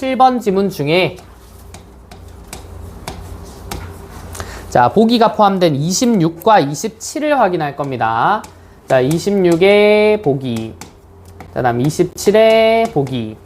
27번 지문 중에 자, 보기가 포함된 26과 27을 확인할 겁니다. 자, 26의 보기. 자, 다음 27의 보기.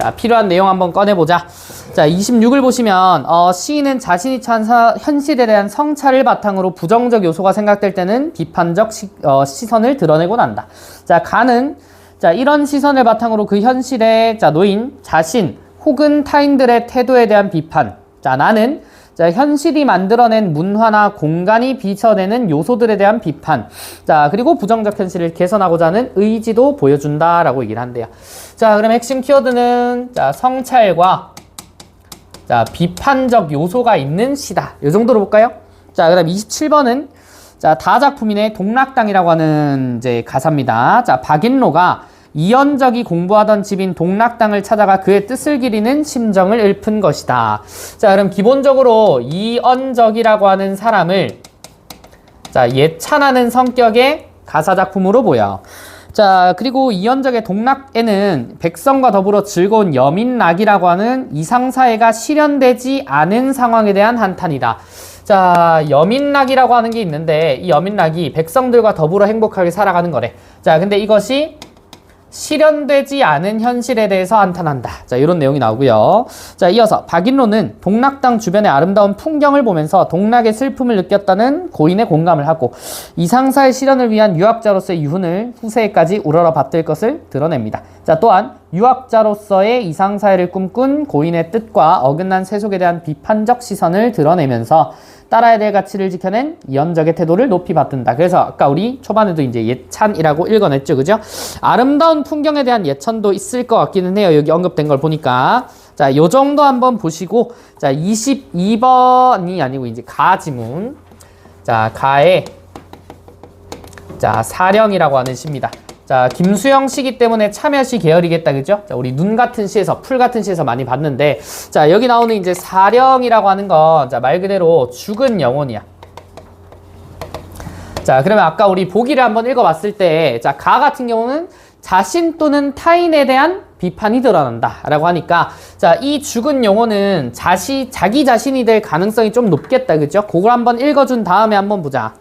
자, 필요한 내용 한번 꺼내보자. 자, 26을 보시면, 어, 시인은 자신이 처한 사- 현실에 대한 성찰을 바탕으로 부정적 요소가 생각될 때는 비판적 시, 어, 시선을 드러내곤 한다. 자, 가는, 자, 이런 시선을 바탕으로 그 현실에, 자, 놓인 자신 혹은 타인들의 태도에 대한 비판. 자, 나는 자, 현실이 만들어낸 문화나 공간이 비춰내는 요소들에 대한 비판. 자, 그리고 부정적 현실을 개선하고자 하는 의지도 보여준다라고 얘기를 한대요. 자, 그럼 핵심 키워드는 자, 성찰과 자, 비판적 요소가 있는 시다. 이 정도로 볼까요? 자, 그다음 27번은 자, 다작품인의 동락당이라고 하는 이제 가사입니다. 자, 박인로가 이연적이 공부하던 집인 동락당을 찾아가 그의 뜻을 기리는 심정을 읊은 것이다. 자, 그럼 기본적으로 이언적이라고 하는 사람을 자, 예찬하는 성격의 가사 작품으로 보여. 자, 그리고 이연적의 동락에는 백성과 더불어 즐거운 여민락이라고 하는 이상사회가 실현되지 않은 상황에 대한 한탄이다. 자, 여민락이라고 하는 게 있는데 이 여민락이 백성들과 더불어 행복하게 살아가는 거래. 자, 근데 이것이 실현되지 않은 현실에 대해서 한탄한다. 자, 이런 내용이 나오고요. 자, 이어서 박인로는 동락당 주변의 아름다운 풍경을 보면서 동락의 슬픔을 느꼈다는 고인의 공감을 하고 이상사의 실현을 위한 유학자로서의 유훈을 후세에까지 우러러 받들 것을 드러냅니다. 자, 또한 유학자로서의 이상사회를 꿈꾼 고인의 뜻과 어긋난 세속에 대한 비판적 시선을 드러내면서 따라야 될 가치를 지켜낸 이언적의 태도를 높이 받든다. 그래서 아까 우리 초반에도 이제 예찬이라고 읽어냈죠. 그죠? 아름다운 풍경에 대한 예천도 있을 것 같기는 해요. 여기 언급된 걸 보니까. 자, 요 정도 한번 보시고, 자, 22번이 아니고 이제 가 지문. 자, 가에, 자, 사령이라고 하는 시입니다. 자, 김수영 시기 때문에 참여시 계열이겠다, 그죠? 자, 우리 눈 같은 시에서, 풀 같은 시에서 많이 봤는데, 자, 여기 나오는 이제 사령이라고 하는 건, 자, 말 그대로 죽은 영혼이야. 자, 그러면 아까 우리 보기를 한번 읽어봤을 때, 자, 가 같은 경우는 자신 또는 타인에 대한 비판이 드러난다. 라고 하니까, 자, 이 죽은 영혼은 자시, 자기 자신이 될 가능성이 좀 높겠다. 그죠? 그걸 한번 읽어준 다음에 한번 보자.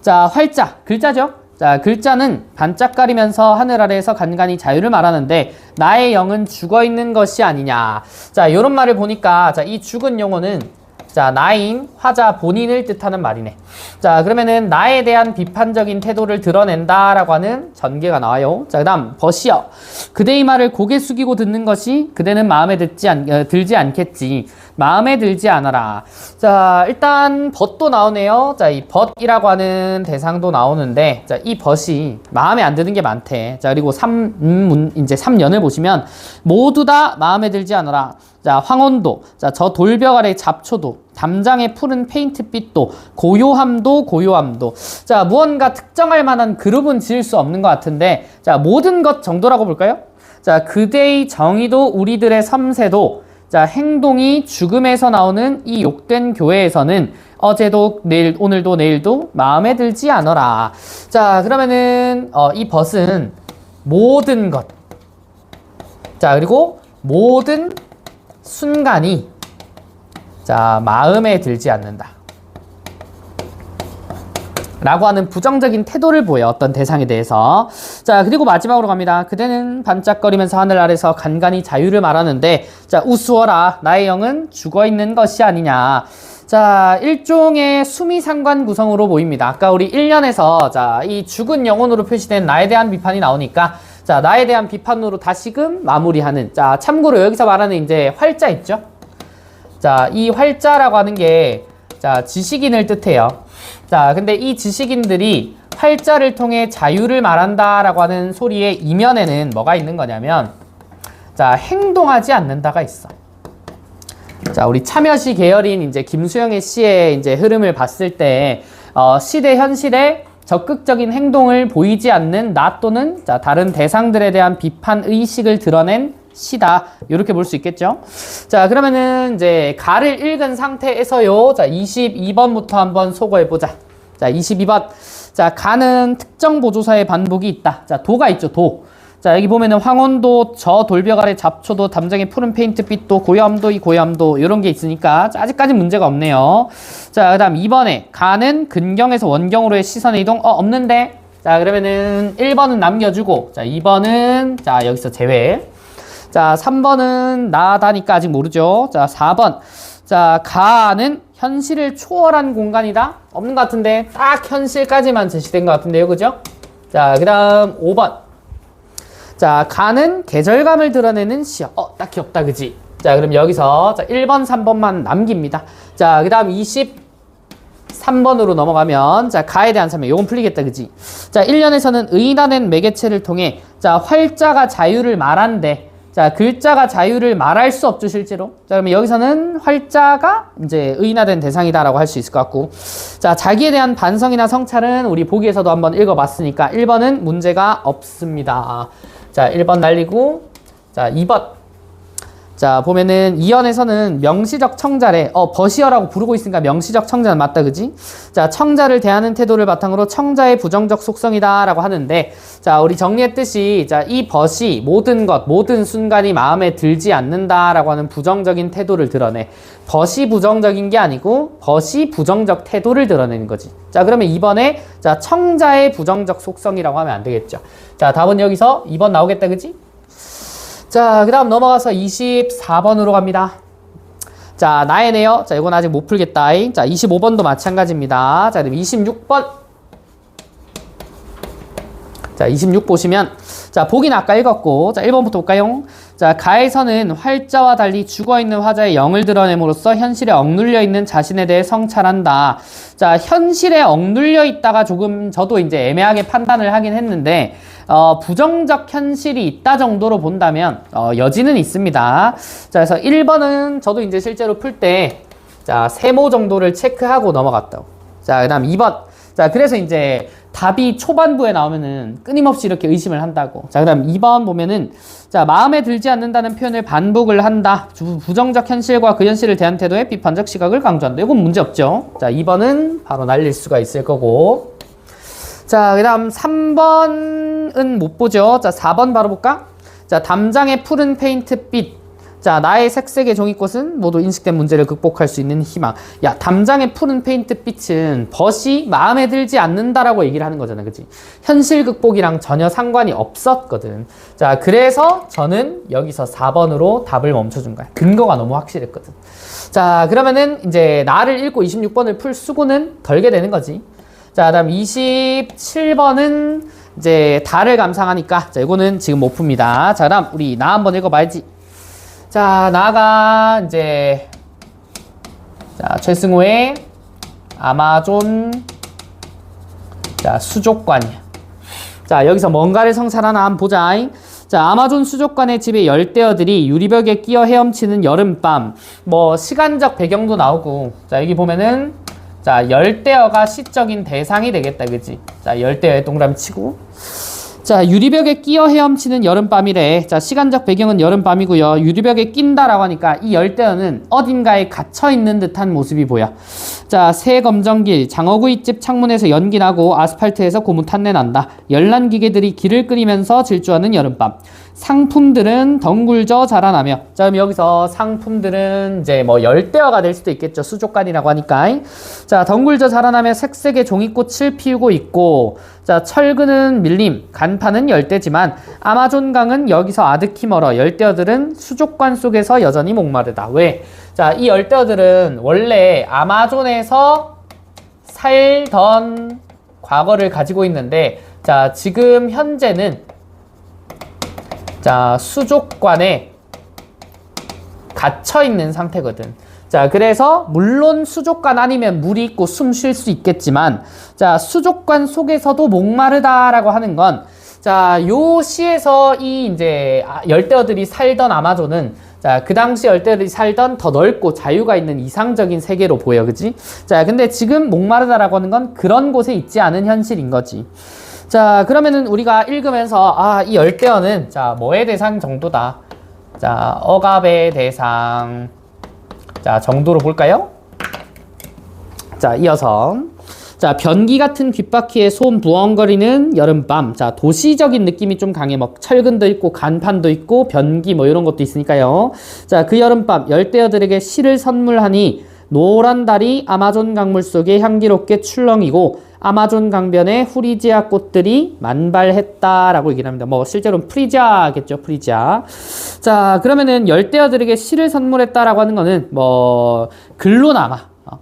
자, 활자, 글자죠? 자, 글자는 반짝거리면서 하늘 아래에서 간간히 자유를 말하는데 나의 영은 죽어 있는 것이 아니냐. 자, 요런 말을 보니까 자, 이 죽은 영혼은 자, 나인 화자 본인을 뜻하는 말이네. 자, 그러면은 나에 대한 비판적인 태도를 드러낸다라고 하는 전개가 나와요. 자, 그다음 버시어. 그대의 말을 고개 숙이고 듣는 것이 그대는 마음에 듣지 않, 어, 들지 않겠지. 마음에 들지 않아라. 자, 일단 벗도 나오네요. 자, 이 벗이라고 하는 대상도 나오는데, 자, 이 벗이 마음에 안 드는 게 많대. 자, 그리고 3, 음, 이제 3년을 보시면 모두 다 마음에 들지 않아라. 자, 황혼도, 자, 저 돌벽 아래 잡초도, 담장에 푸른 페인트빛도, 고요함도, 고요함도. 자, 무언가 특정할 만한 그룹은 지을 수 없는 것 같은데, 자, 모든 것 정도라고 볼까요? 자, 그대의 정의도 우리들의 섬세도, 자, 행동이 죽음에서 나오는 이 욕된 교회에서는 어제도 내일 오늘도 내일도 마음에 들지 않아라. 자, 그러면은 어, 이 벗은 모든 것. 자, 그리고 모든 순간이 자, 마음에 들지 않는다. 라고 하는 부정적인 태도를 보여 어떤 대상에 대해서. 자 그리고 마지막으로 갑니다. 그대는 반짝거리면서 하늘 아래서 간간히 자유를 말하는데 자 우스워라. 나의 영은 죽어있는 것이 아니냐. 자 일종의 수미상관 구성으로 보입니다. 아까 우리 1년에서 자이 죽은 영혼으로 표시된 나에 대한 비판이 나오니까 자 나에 대한 비판으로 다시금 마무리하는 자 참고로 여기서 말하는 이제 활자 있죠? 자 이 활자라고 하는 게 자 지식인을 뜻해요 자, 근데 이 지식인들이 활자를 통해 자유를 말한다라고 하는 소리의 이면에는 뭐가 있는 거냐면, 자, 행동하지 않는다가 있어. 자, 우리 참여시 계열인 이제 김수영의 시의 이제 흐름을 봤을 때, 어, 시대 현실에 적극적인 행동을 보이지 않는 나 또는 자, 다른 대상들에 대한 비판 의식을 드러낸 시다. 이렇게 볼 수 있겠죠? 자, 그러면은 이제 가를 읽은 상태에서요. 자, 22번부터 한번 소거해 보자. 자, 22번. 자, 가는 특정 보조사의 반복이 있다. 자, 도가 있죠, 도. 자, 여기 보면은 황혼도, 저 돌벽 아래 잡초도, 담장의 푸른 페인트빛도, 고요함도, 이 고요함도, 이런 게 있으니까, 자, 아직까지 문제가 없네요. 자, 그 다음 2번에, 가는 근경에서 원경으로의 시선의 이동, 어, 없는데? 자, 그러면은 1번은 남겨주고, 자, 2번은, 자, 여기서 제외. 자, 3번은 나다니까 아직 모르죠. 자, 4번. 자, 가는 현실을 초월한 공간이다? 없는 것 같은데, 딱 현실까지만 제시된 것 같은데요. 그죠? 자, 그 다음 5번. 자, 가는 계절감을 드러내는 시어. 어, 딱히 없다, 그지? 자, 그럼 여기서 자, 1번, 3번만 남깁니다. 자, 그 다음 23번으로 넘어가면, 자, 가에 대한 설명. 요건 풀리겠다, 그지? 자, 1년에서는 의인화된 매개체를 통해, 자, 활자가 자유를 말한대. 자, 글자가 자유를 말할 수 없죠, 실제로. 자, 그러면 여기서는 활자가 이제 의인화된 대상이다라고 할 수 있을 것 같고. 자, 자기에 대한 반성이나 성찰은 우리 보기에서도 한번 읽어봤으니까 1번은 문제가 없습니다. 자, 1번 날리고, 자, 2번. 자, 보면은 이연에서는 명시적 청자래. 어, 버시어라고 부르고 있으니까 명시적 청자는 맞다, 그지? 자, 청자를 대하는 태도를 바탕으로 청자의 부정적 속성이다 라고 하는데, 자, 우리 정리했듯이, 자, 이 벗이 모든 것, 모든 순간이 마음에 들지 않는다 라고 하는 부정적인 태도를 드러내. 벗이 부정적인 게 아니고, 벗이 부정적 태도를 드러내는 거지. 자, 그러면 이번에, 자, 청자의 부정적 속성이라고 하면 안 되겠죠. 자, 답은 여기서 2번 나오겠다, 그지? 자, 그 다음 넘어가서 24번으로 갑니다. 자, 나의네요. 자, 이건 아직 못 풀겠다. 자, 25번도 마찬가지입니다. 자, 그럼 26번. 자, 26 보시면, 자, 보기는 아까 읽었고, 자, 1번부터 볼까요? 자, 가에서는 활자와 달리 죽어있는 화자의 영을 드러냄으로써 현실에 억눌려 있는 자신에 대해 성찰한다. 자, 현실에 억눌려 있다가 조금 저도 이제 애매하게 판단을 하긴 했는데, 어, 부정적 현실이 있다 정도로 본다면, 어, 여지는 있습니다. 자, 그래서 1번은 저도 이제 실제로 풀 때, 자, 세모 정도를 체크하고 넘어갔다고. 자, 그 다음 2번. 자, 그래서 이제 답이 초반부에 나오면은 끊임없이 이렇게 의심을 한다고. 자, 그 다음 2번 보면은, 자, 마음에 들지 않는다는 표현을 반복을 한다. 부- 부정적 현실과 그 현실을 대한 태도에 비판적 시각을 강조한다. 이건 문제 없죠. 자, 2번은 바로 날릴 수가 있을 거고. 자, 그 다음 3번은 못 보죠. 자, 4번 바로 볼까? 자, 담장의 푸른 페인트빛. 자, 나의 색색의 종이꽃은 모두 인식된 문제를 극복할 수 있는 희망. 야, 담장의 푸른 페인트빛은 벗이 마음에 들지 않는다라고 얘기를 하는 거잖아. 그지? 현실 극복이랑 전혀 상관이 없었거든. 자, 그래서 저는 여기서 4번으로 답을 멈춰준 거야. 근거가 너무 확실했거든. 자, 그러면은 이제 나를 읽고 26번을 풀 수고는 덜게 되는 거지. 자, 다음 27번은 이제 달을 감상하니까 자, 이거는 지금 못 풉니다. 자, 다음 우리 나 한번 읽어봐야지. 자, 나가 이제 자, 최승호의 아마존 자, 수족관이야. 자, 여기서 뭔가를 성찰하나 한번 보자. 자, 아마존 수족관의 집의 열대어들이 유리벽에 끼어 헤엄치는 여름밤. 뭐, 시간적 배경도 나오고. 자, 여기 보면은, 자, 열대어가 시적인 대상이 되겠다. 그지? 자, 열대어에 동그라미 치고. 자, 유리벽에 끼어 헤엄치는 여름밤이래. 자, 시간적 배경은 여름밤이고요. 유리벽에 낀다라고 하니까 이 열대어는 어딘가에 갇혀 있는 듯한 모습이 보여. 자, 새 검정길, 장어구이집 창문에서 연기 나고 아스팔트에서 고무 탄내 난다. 열난 기계들이 길을 끓이면서 질주하는 여름밤. 상품들은 덩굴져 자라나며. 자, 그럼 여기서 상품들은 이제 뭐 열대어가 될 수도 있겠죠. 수족관이라고 하니까. 자, 덩굴져 자라나며 색색의 종이꽃을 피우고 있고. 자, 철근은 밀림, 간판은 열대지만 아마존강은 여기서 아득히 멀어. 열대어들은 수족관 속에서 여전히 목마르다. 왜? 자, 이 열대어들은 원래 아마존에서 살던 과거를 가지고 있는데, 자, 지금 현재는 자, 수족관에 갇혀 있는 상태거든. 자, 그래서 물론 수족관 아니면 물이 있고 숨 쉴 수 있겠지만, 자, 수족관 속에서도 목마르다라고 하는 건, 자, 요 시에서 이 이제 아, 열대어들이 살던 아마존은 자, 그 당시 열대어들이 살던 더 넓고 자유가 있는 이상적인 세계로 보여, 그지? 자, 근데 지금 목마르다라고 하는 건 그런 곳에 있지 않은 현실인 거지. 자, 그러면은 우리가 읽으면서, 아, 이 열대어는, 자, 뭐의 대상 정도다. 자, 억압의 대상. 자, 정도로 볼까요? 자, 이어서. 자, 변기 같은 귓바퀴에 손 부엉거리는 여름밤. 자, 도시적인 느낌이 좀 강해. 뭐 철근도 있고 간판도 있고 변기 뭐 이런 것도 있으니까요. 자, 그 여름밤 열대어들에게 시를 선물하니 노란 달이 아마존 강물 속에 향기롭게 출렁이고 아마존 강변에 후리지아 꽃들이 만발했다라고 얘기를 합니다. 뭐 실제로는 프리지아겠죠, 프리지아. 자, 그러면은 열대어들에게 시를 선물했다라고 하는 거는 뭐 글로 남아. 어,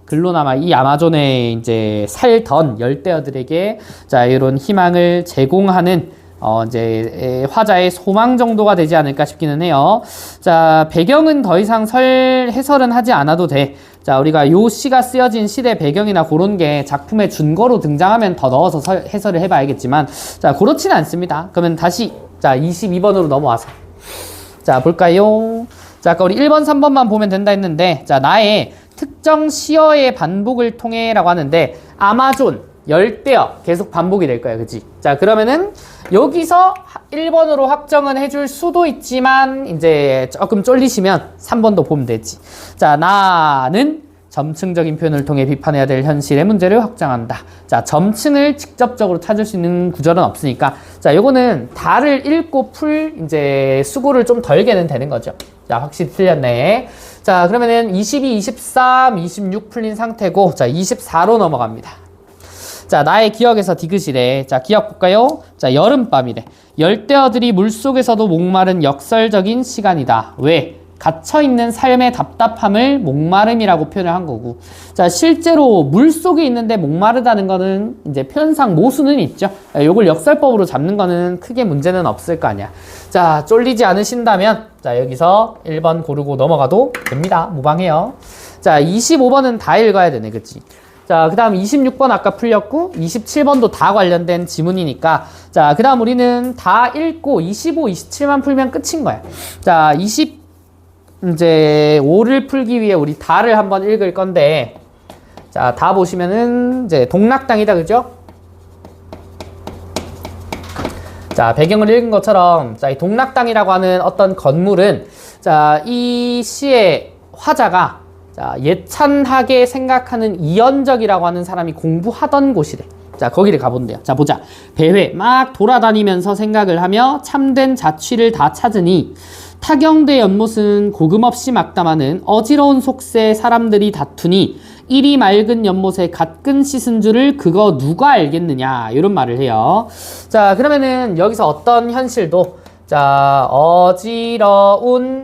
이 아마존에 이제 살던 열대어들에게 자 이런 희망을 제공하는 어 이제 에, 화자의 소망 정도가 되지 않을까 싶기는 해요. 자 배경은 더 이상 설 해설은 하지 않아도 돼. 자 우리가 요 시가 쓰여진 시대 배경이나 그런 게 작품의 준거로 등장하면 더 넣어서 설, 해설을 해봐야겠지만 자 그렇지는 않습니다. 그러면 다시 자 22번으로 넘어와서 자 볼까요? 자 아까 우리 1번 3번만 보면 된다 했는데 자 나의 특정 시어의 반복을 통해라고 하는데 아마존 열대어 계속 반복이 될 거예요 그치 자 그러면은 여기서 1번으로 확정은 해줄 수도 있지만 이제 조금 쫄리시면 3번도 보면 되지 자 나는 점층적인 표현을 통해 비판해야 될 현실의 문제를 확장한다. 자, 점층을 직접적으로 찾을 수 있는 구절은 없으니까. 자, 요거는 다를 읽고 풀 이제 수고를 좀 덜게는 되는 거죠. 자, 확실히 틀렸네. 자, 그러면은 22, 23, 26 풀린 상태고, 자, 24로 넘어갑니다. 자, 나의 기억에서 디귿이래. 자, 기억 볼까요? 자, 여름밤이래. 열대어들이 물속에서도 목마른 역설적인 시간이다. 왜? 갇혀있는 삶의 답답함을 목마름이라고 표현을 한 거고. 자, 실제로 물 속에 있는데 목마르다는 거는 이제 표현상 모수는 있죠. 요걸 역설법으로 잡는 거는 크게 문제는 없을 거 아니야. 자, 쫄리지 않으신다면, 자, 여기서 1번 고르고 넘어가도 됩니다. 무방해요. 자, 25번은 다 읽어야 되네. 그치? 자, 그 다음 26번 아까 풀렸고, 27번도 다 관련된 지문이니까, 자, 그 다음 우리는 다 읽고, 25, 27만 풀면 끝인 거야. 자, 20, 이제 5를 풀기 위해 우리 다를 한번 읽을 건데, 자, 다 보시면은, 이제 동락당이다, 그죠? 자, 배경을 읽은 것처럼, 자, 이 동락당이라고 하는 어떤 건물은, 자, 이 시의 화자가, 자, 예찬하게 생각하는 이연적이라고 하는 사람이 공부하던 곳이래. 자, 거기를 가본대요. 자, 보자. 배회 막 돌아다니면서 생각을 하며 참된 자취를 다 찾으니 타경대 연못은 고금없이 막담하는 어지러운 속세 사람들이 다투니 이리 맑은 연못에 갓근 씻은 줄을 그거 누가 알겠느냐 이런 말을 해요. 자 그러면은 여기서 어떤 현실도 자 어지러운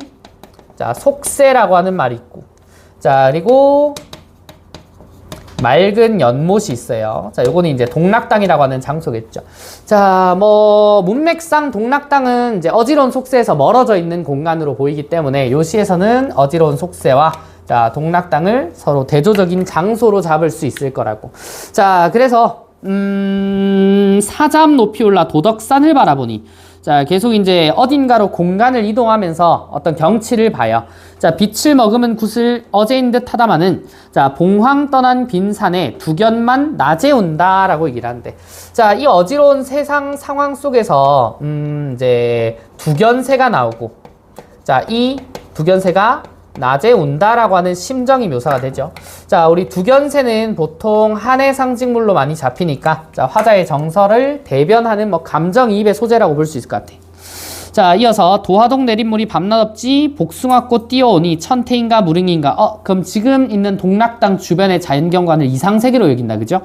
자 속세라고 하는 말이 있고 자 그리고 맑은 연못이 있어요. 자, 요거는 이제 동락당이라고 하는 장소겠죠. 자, 뭐 문맥상 동락당은 이제 어지러운 속세에서 멀어져 있는 공간으로 보이기 때문에 요 시에서는 어지러운 속세와 자, 동락당을 서로 대조적인 장소로 잡을 수 있을 거라고. 자, 그래서 음, 사잠 높이 올라 도덕산을 바라보니 자, 계속 이제 어딘가로 공간을 이동하면서 어떤 경치를 봐요. 자, 빛을 머금은 굿을 어제인 듯 하다마는 자, 봉황 떠난 빈 산에 두 견만 낮에 온다라고 얘기를 하는데 자, 이 어지러운 세상 상황 속에서 음, 이제 두견새가 나오고 자, 이 두견새가 낮에 온다라고 하는 심정이 묘사가 되죠. 자, 우리 두견새는 보통 한해 상징물로 많이 잡히니까 자, 화자의 정서를 대변하는 뭐 감정이입의 소재라고 볼 수 있을 것 같아. 자, 이어서 도화동 내린물이 밤낮 없지 복숭아꽃 뛰어오니 천태인가 무릉인가. 어, 그럼 지금 있는 동락당 주변의 자연경관을 이상세계로 여긴다. 그죠?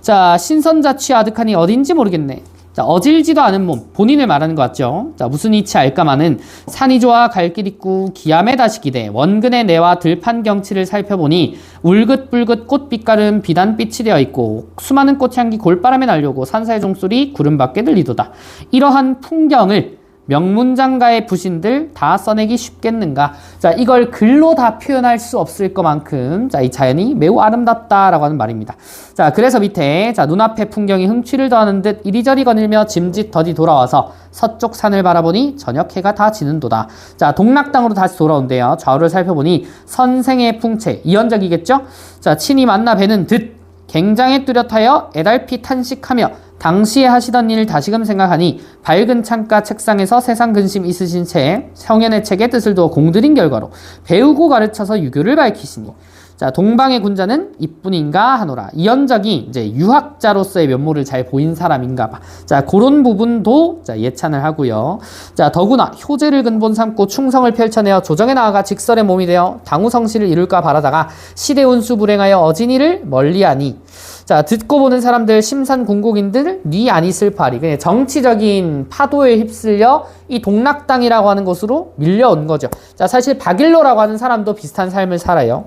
자, 신선자 취 아득하니 어딘지 모르겠네. 자, 어질지도 않은 몸, 본인을 말하는 것 같죠? 자, 무슨 이치 알까마는 산이 좋아 갈 길 있고 기암에 다시 기대 원근의 내와 들판 경치를 살펴보니 울긋불긋 꽃빛깔은 비단빛이 되어 있고 수많은 꽃향기 골바람에 날려고 산사의 종소리 구름 밖에 들리도다. 이러한 풍경을 명문장가의 부신들 다 써내기 쉽겠는가? 자, 이걸 글로 다 표현할 수 없을 것만큼 자, 이 자연이 매우 아름답다라고 하는 말입니다. 자, 그래서 밑에 자, 눈앞의 풍경이 흥취를 더하는 듯 이리저리 거닐며 짐짓 더디 돌아와서 서쪽 산을 바라보니 저녁 해가 다 지는도다. 자, 동락당으로 다시 돌아온대요. 좌우를 살펴보니 선생의 풍채, 이연적이겠죠? 자, 친히 만나 뵈는 듯 굉장히 뚜렷하여 애달피 탄식하며 당시에 하시던 일을 다시금 생각하니 밝은 창가 책상에서 세상 근심 있으신 채 성현의 책에 뜻을 두어 공들인 결과로 배우고 가르쳐서 유교를 밝히시니 자, 동방의 군자는 이뿐인가 하노라. 이현적이 이제 유학자로서의 면모를 잘 보인 사람인가 봐. 자, 그런 부분도 자, 예찬을 하고요. 자, 더구나 효제를 근본 삼고 충성을 펼쳐내어 조정에 나아가 직설의 몸이 되어 당우성실을 이룰까 바라다가 시대운수 불행하여 어진이를 멀리하니 자, 듣고 보는 사람들, 심산 궁국인들, 니 아니 슬퍼하리. 그냥 정치적인 파도에 휩쓸려 이 동락당이라고 하는 곳으로 밀려온 거죠. 자, 사실 박일로라고 하는 사람도 비슷한 삶을 살아요.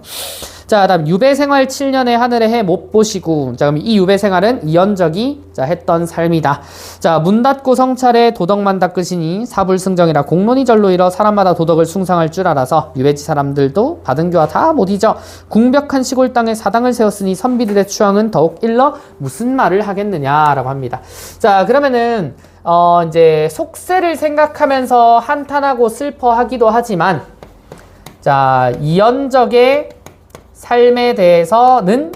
자, 다음 유배 생활 7년의 하늘의 해 못 보시고. 자, 그럼 이 유배 생활은 이연적이 자, 했던 삶이다. 자, 문 닫고 성찰에 도덕만 닦으시니 사불승정이라 공론이 절로 이뤄 사람마다 도덕을 숭상할 줄 알아서 유배지 사람들도 받은 교화 다 못 잊어 궁벽한 시골 땅에 사당을 세웠으니 선비들의 추앙은 더욱 일러 무슨 말을 하겠느냐라고 합니다. 자, 그러면은 어, 이제 속세를 생각하면서 한탄하고 슬퍼하기도 하지만 자, 이연적의 삶에 대해서는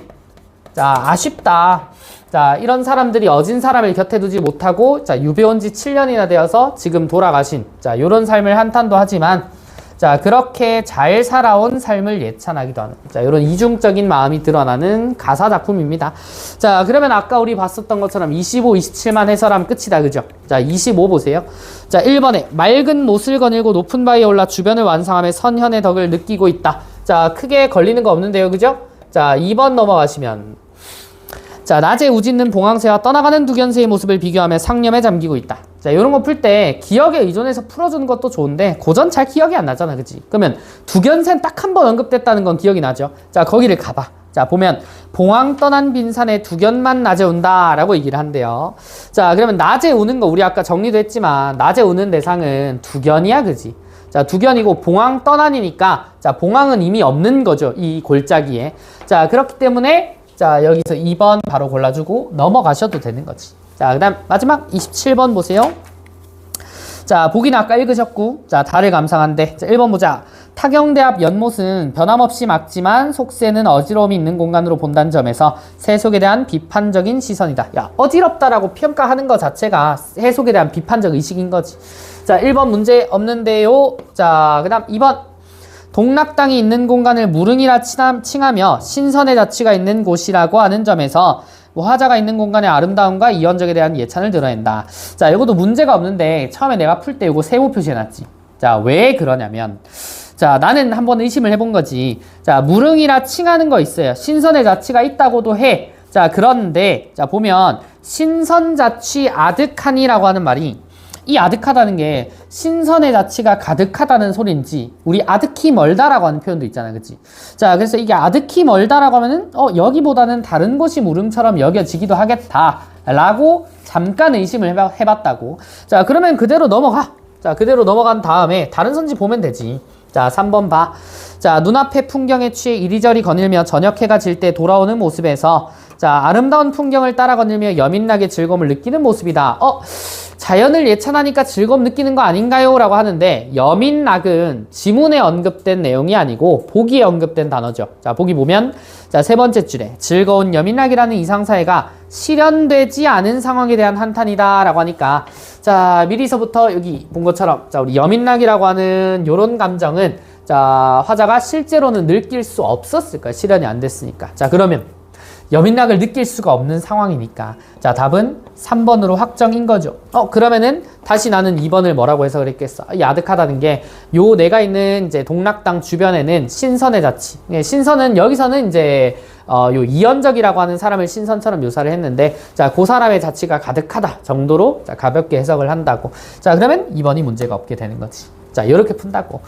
자, 아쉽다. 자, 이런 사람들이 어진 사람을 곁에 두지 못하고 자, 유배 온 지 7년이나 되어서 지금 돌아가신 자, 요런 삶을 한탄도 하지만 자, 그렇게 잘 살아온 삶을 예찬하기도 하는 자, 요런 이중적인 마음이 드러나는 가사 작품입니다. 자, 그러면 아까 우리 봤었던 것처럼 25, 27만 해설하면 끝이다. 그죠? 자, 25 보세요. 자, 1번에 맑은 못을 거닐고 높은 바위에 올라 주변을 완성하며 선현의 덕을 느끼고 있다. 자, 크게 걸리는 거 없는데요. 그죠? 자, 2번 넘어가시면 자, 낮에 우짖는 봉황새와 떠나가는 두견새의 모습을 비교하며 상념에 잠기고 있다. 자, 이런 거 풀 때 기억에 의존해서 풀어주는 것도 좋은데 고전 잘 기억이 안 나잖아, 그지? 그러면 두견새는 딱 한 번 언급됐다는 건 기억이 나죠. 자, 거기를 가봐. 자, 보면 봉황 떠난 빈산에 두견만 낮에 온다라고 얘기를 한대요. 자, 그러면 낮에 오는 거 우리 아까 정리도 했지만 낮에 오는 대상은 두견이야, 그지? 자, 두견이고 봉황 떠난이니까 자, 봉황은 이미 없는 거죠. 이 골짜기에. 자, 그렇기 때문에 자, 여기서 2번 바로 골라주고 넘어가셔도 되는 거지. 자, 그 다음 마지막 27번 보세요. 자, 보기는 아까 읽으셨고, 자, 달을 감상한데, 자, 1번 보자. 타경대 앞 연못은 변함없이 막지만 속세는 어지러움이 있는 공간으로 본다는 점에서 세속에 대한 비판적인 시선이다. 야, 어지럽다라고 평가하는 것 자체가 해속에 대한 비판적 의식인 거지. 자, 1번 문제 없는데요. 자, 그 다음 2번. 동락당이 있는 공간을 무릉이라 칭하- 칭하며 신선의 자취가 있는 곳이라고 하는 점에서 뭐 화자가 있는 공간의 아름다움과 이연적에 대한 예찬을 드러낸다. 자, 이것도 문제가 없는데 처음에 내가 풀 때 이거 세모 표시해놨지. 자, 왜 그러냐면 자, 나는 한번 의심을 해본 거지. 자, 무릉이라 칭하는 거 있어요. 신선의 자취가 있다고도 해. 자, 그런데 자, 보면 신선자취 아득하니라고 하는 말이 이 아득하다는 게 신선의 자취가 가득하다는 소리인지 우리 아득히 멀다라고 하는 표현도 있잖아요. 그치? 자 그래서 이게 아득히 멀다라고 하면은 어 여기보다는 다른 곳이 물음처럼 여겨지기도 하겠다 라고 잠깐 의심을 해봐, 해봤다고. 자 그러면 그대로 넘어가. 자 그대로 넘어간 다음에 다른 선지 보면 되지. 자 3번 봐. 자, 눈앞의 풍경에 취해 이리저리 거닐며 저녁 해가 질 때 돌아오는 모습에서 자, 아름다운 풍경을 따라 거닐며 여민나게 즐거움을 느끼는 모습이다. 어, 자연을 예찬하니까 즐거움 느끼는 거 아닌가요? 라고 하는데 여민낙은 지문에 언급된 내용이 아니고 보기에 언급된 단어죠. 자, 보기 보면 자, 세 번째 줄에 즐거운 여민낙이라는 이상사회가 실현되지 않은 상황에 대한 한탄이다 라고 하니까 자, 미리서부터 여기 본 것처럼 자, 우리 여민낙이라고 하는 요런 감정은 자, 화자가 실제로는 느낄 수 없었을 거야. 실현이 안 됐으니까. 자, 그러면 여민락을 느낄 수가 없는 상황이니까. 자, 답은 3번으로 확정인 거죠. 어, 그러면은 다시 나는 2번을 뭐라고 해석을 했겠어? 이 아득하다는 게 요 내가 있는 이제 동락당 주변에는 신선의 자치. 예, 신선은 여기서는 이제 어, 요 이연적이라고 하는 사람을 신선처럼 묘사를 했는데 자, 그 사람의 자치가 가득하다 정도로 자, 가볍게 해석을 한다고. 자, 그러면 2번이 문제가 없게 되는 거지. 자, 이렇게 푼다고.